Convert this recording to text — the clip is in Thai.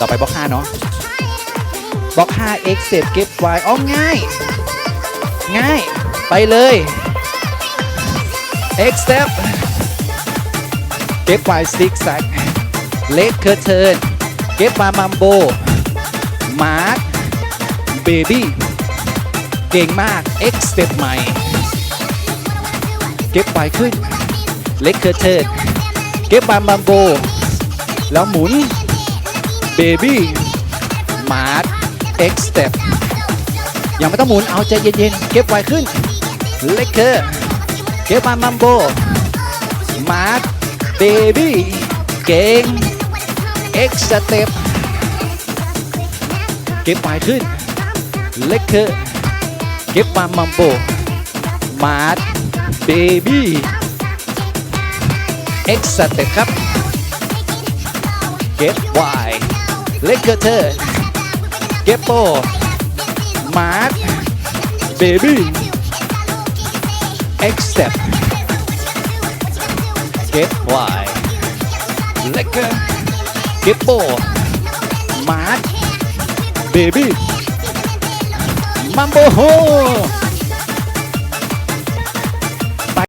ต่อไปบล็อก5เนาะบล็อก5 x เสร็จเก็บ y อ๋อง่าย ง่าย ไปเลย x step เก็บ y stick sack เล็กเคอร์เทิร์นเก็บมามัมโบ มาร์คเบบี้ เก่งมาก X step ใหม่ เก็บไปขึ้น เล็กเคอร์เทิร์นเก็บมามัมโบ แล้วหมุน เบบี้มาร์ค X step ยังไม่ต้องหมุนเอาใจเย็นๆ เก็บไวขึ้นเล็กเคอร์เก็บมามัมโบมาร์คเบบี้เก่ง X step เก็บไวขึ้นเล็กเคอร์เก็บมามัมโบมาร์คเบบี้ X step ครับเก็บไว เล็กเคอร์เธอเก็บโบมาร์คเบบี้ X step เก็บไวเล็กเคอร์เก็บโบมาร์คเบบี้มัมโบโฮ